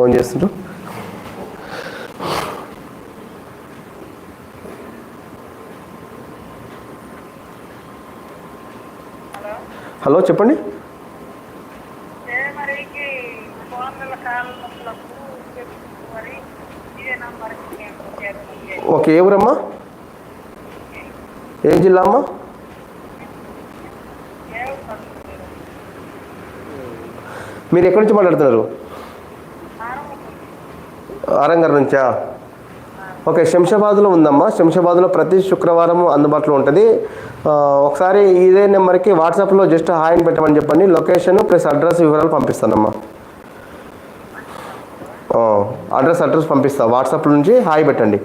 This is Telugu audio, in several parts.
ఫోన్ చేస్తుండ్రు హలో చెప్పండి. ఓకే ఏ ఊరమ్మా? ఏ జిల్లా అమ్మా? మీరు ఎక్కడి నుంచి మాట్లాడుతున్నారు? ఆరంగర్ నుంచా? ఓకే శంషాబాద్లో ఉందమ్మా. శంషాబాద్లో ప్రతి శుక్రవారం అందుబాటులో ఉంటుంది. ఒకసారి ఇదే నెంబర్కి వాట్సాప్లో జస్ట్ హాయ్ అని పెట్టమని చెప్పండి. లొకేషన్ ప్లస్ అడ్రస్ వివరాలు పంపిస్తానమ్మా. అడ్రస్ అడ్రస్ పంపిస్తా. వాట్సాప్ నుంచి హాయ్ పెట్టండి.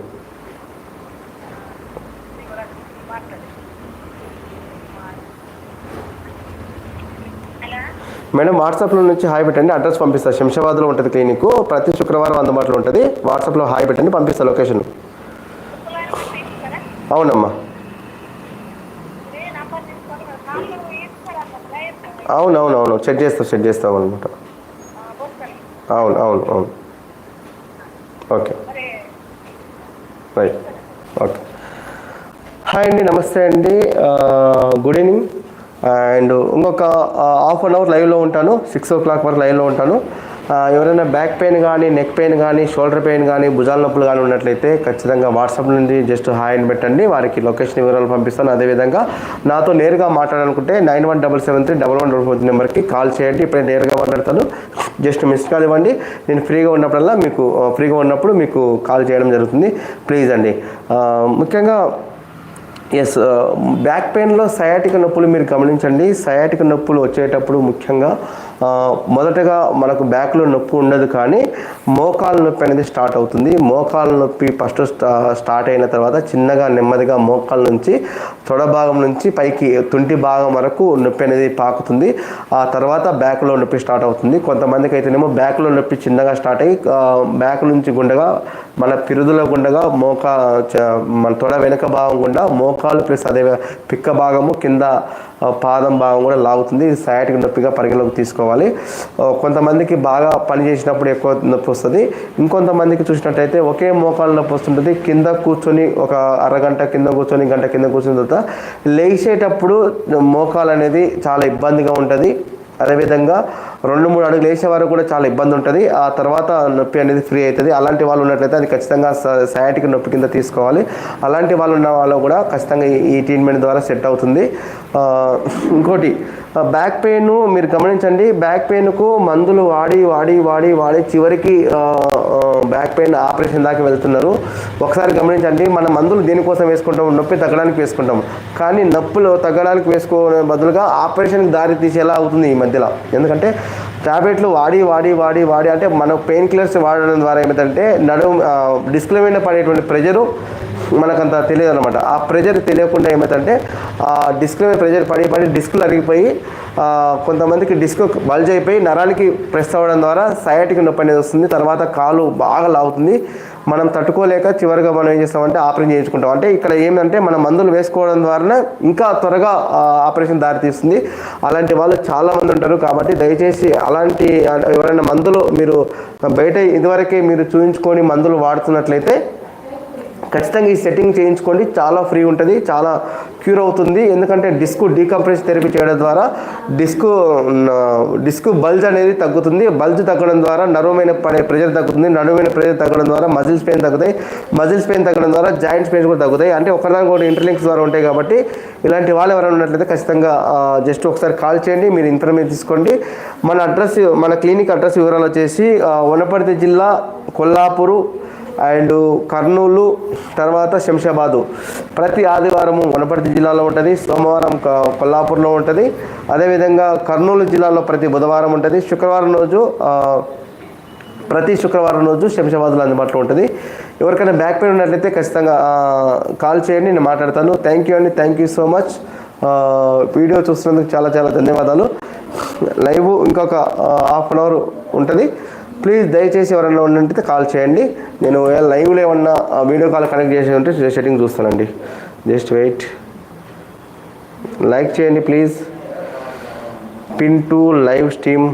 మేడం వాట్సాప్లో నుంచి హాయ్ పెట్టండి అడ్రస్ పంపిస్తా. శంషాబాద్లో ఉంటుంది క్లినిక్. ప్రతి శుక్రవారం అందుబాటులో ఉంటుంది. వాట్సాప్లో హాయ్ పెట్టండి పంపిస్తా లొకేషన్. అవునమ్మా. అవును అవును అవును చెక్ చేస్తాం చెక్ చేస్తావు అనమాట అవును అవును అవును. ఓకే. రైట్. ఓకే. హాయ్ అండి నమస్తే అండి. Good evening. అండ్ ఇంకొక హాఫ్ అన్ అవర్ లైవ్లో ఉంటాను సిక్స్ ఓ క్లాక్ వరకు లైవ్లో ఉంటాను. ఎవరైనా బ్యాక్ పెయిన్ కానీ నెక్ పెయిన్ కానీ షోల్డర్ పెయిన్ కానీ భుజాల నొప్పులు కానీ ఉన్నట్లయితే ఖచ్చితంగా వాట్సాప్ నుండి జస్ట్ హాయ్ అని పెట్టండి. వారికి లొకేషన్ వివరాలు పంపిస్తాను. అదేవిధంగా నాతో నేరుగా మాట్లాడాలనుకుంటే nine one double seven three double one double four నెంబర్కి కాల్ చేయండి. ఇప్పుడే నేరుగా మాట్లాడతాను. జస్ట్ మిస్ కాల్ ఇవ్వండి. నేను ఫ్రీగా ఉన్నప్పుడల్లా మీకు ఫ్రీగా ఉన్నప్పుడు మీకు కాల్ చేయడం జరుగుతుంది. ప్లీజ్ అండి. ముఖ్యంగా ఎస్ బ్యాక్ పెయిన్లో సయాటిక నొప్పులు మీరు గమనించండి. సయాటిక నొప్పులు వచ్చేటప్పుడు ముఖ్యంగా మొదటగా మనకు బ్యాక్లో నొప్పి ఉండదు కానీ మోకాల నొప్పి అనేది స్టార్ట్ అవుతుంది. మోకాల నొప్పి ఫస్ట్ స్టార్ట్ అయిన తర్వాత చిన్నగా నెమ్మదిగా మోకాల నుంచి తొడ భాగం నుంచి పైకి తుంటి భాగం వరకు నొప్పి అనేది పాకుతుంది. ఆ తర్వాత బ్యాక్లో నొప్పి స్టార్ట్ అవుతుంది. కొంతమందికి అయితేనేమో బ్యాక్లో నొప్పి చిన్నగా స్టార్ట్ అయ్యి బ్యాక్ నుంచి గుండగా మన పిరుదుల గుండగా మోకా చ- మన తొడ వెనక భాగం గుండా మోకాలు ప్లస్ అదే పిక్క భాగము కింద పాదం భాగం కూడా లాగుతుంది. సయాటిక్ నొప్పిగా పరిగణలోకి తీసుకోవాలి. కొంతమందికి బాగా పని చేసినప్పుడు ఎక్కువ నొప్పి వస్తుంది. ఇంకొంతమందికి చూసినట్టయితే ఒకే మోకాలు నొప్పి వస్తుంటుంది. కింద కూర్చొని ఒక అరగంట కింద కూర్చొని గంట కింద కూర్చున్న తర్వాత లేచేటప్పుడు మోకాలు అనేది చాలా ఇబ్బందిగా ఉంటుంది. అదేవిధంగా రెండు మూడు అడుగులు వేసే వరకు కూడా చాలా ఇబ్బంది ఉంటుంది. ఆ తర్వాత నొప్పి అనేది ఫ్రీ అవుతుంది. అలాంటి వాళ్ళు ఉన్నట్లయితే అది ఖచ్చితంగా సయాటిక్ నొప్పి కింద తీసుకోవాలి. అలాంటి వాళ్ళు ఉన్న వాళ్ళు కూడా ఖచ్చితంగా ఈ- ట్రీట్మెంట్ ద్వారా సెట్ అవుతుంది. ఇంకోటి బ్యాక్ పెయిన్ మీరు గమనించండి. బ్యాక్ పెయిన్కు మందులు వాడి వాడి వాడి వాడి చివరికి బ్యాక్ పెయిన్ ఆపరేషన్ దాకా వెళ్తున్నారు. ఒకసారి గమనించండి. మన మందులు దేనికోసం వేసుకుంటాం? నొప్పి తగ్గడానికి వేసుకుంటాం. కానీ నొప్పులు తగ్గడానికి వేసుకోవడం బదులుగా ఆపరేషన్కి దారి తీసేలా అవుతుంది ఈ మధ్యలో. ఎందుకంటే టాబ్లెట్లు వాడి వాడి వాడి వాడి అంటే మన పెయిన్ కిల్లర్స్ వాడడం ద్వారా ఏమిటంటే నడుము డిస్ప్లే మీద పడేటువంటి ప్రెజరు మనకంత తెలియదు అనమాట ఆ ప్రెజర్ తెలియకుండా ఏమవుతుందంటే ఆ డిస్క్ మీద ప్రెజర్ పడి పడి డిస్క్లు అరిగిపోయి కొంతమందికి డిస్క్ బల్జ్ అయిపోయి నరానికి ప్రెస్ అవ్వడం ద్వారా సయాటిక్ నొప్పి అనేది వస్తుంది. తర్వాత కాలు బాగా లాగుతుంది మనం తట్టుకోలేక చివరిగా మనం ఏం చేస్తామంటే ఆపరేషన్ చేయించుకుంటాం. అంటే ఇక్కడ ఏంటంటే మనం మందులు వేసుకోవడం ద్వారా ఇంకా త్వరగా ఆపరేషన్ దారితీస్తుంది. అలాంటి వాళ్ళు చాలామంది ఉంటారు. కాబట్టి దయచేసి అలాంటి ఎవరైనా మందులు మీరు బయట ఇదివరకే మీరు చూయించుకొని మందులు వాడుతున్నట్లయితే ఖచ్చితంగా ఈ సెట్టింగ్ చేయించుకోండి. చాలా ఫ్రీ ఉంటుంది చాలా క్యూర్ అవుతుంది. ఎందుకంటే డిస్క్ డీకంప్రెస్ థెరపీ చేయడం ద్వారా డిస్క్ డిస్క్ బల్జ్ అనేది తగ్గుతుంది. బల్జ్ తగ్గడం ద్వారా నరువమైన పడే ప్రెజర్ తగ్గుతుంది. నడుమైన ప్రెజర్ తగ్గడం ద్వారా మజిల్స్ పెయిన్ తగ్గుతాయి. మజిల్స్ పెయిన్ తగ్గడం ద్వారా జాయింట్స్ పెయిన్ కూడా తగ్గుతాయి. అంటే ఒకదానికి ఒకటి ఇంటర్లింక్స్ ద్వారా ఉంటాయి కాబట్టి ఇలాంటి వాళ్ళు ఎవరైనా ఉన్నట్లయితే ఖచ్చితంగా జస్ట్ ఒకసారి కాల్ చేయండి. మీరు ఇన్ఫర్మేషన్ తీసుకోండి. మన అడ్రస్ మన క్లినిక్ అడ్రస్ వివరాలు వచ్చేసి వనపర్తి జిల్లా కొల్లాపూరు అండ్ కర్నూలు తర్వాత శంషాబాదు. ప్రతి ఆదివారము వనపర్తి జిల్లాలో ఉంటుంది సోమవారం కొల్లాపూర్లో ఉంటుంది. అదేవిధంగా కర్నూలు జిల్లాలో ప్రతి బుధవారం ఉంటుంది. శుక్రవారం రోజు ప్రతి శుక్రవారం రోజు శంషాబాద్లో అందుబాటులో ఉంటుంది. ఎవరికైనా బ్యాక్ పెయిన్ ఉన్నట్లయితే ఖచ్చితంగా కాల్ చేయండి నేను మాట్లాడతాను. థ్యాంక్ యూ అండి thank you so much. Video చూస్తున్నందుకు చాలా చాలా ధన్యవాదాలు. లైవ్ ఇంకొక హాఫ్ అన్ అవర్ ఉంటుంది. ప్లీజ్ దయచేసి ఎవరైనా ఉన్నట్లయితే కాల్ చేయండి. నేను లైవ్లో ఏమన్నా ఆ, వీడియో కాల్ కనెక్ట్ చేసి ఉంటే సెట్టింగ్ చూస్తానండి. Just wait. లైక్ చేయండి please. Pin to live stream.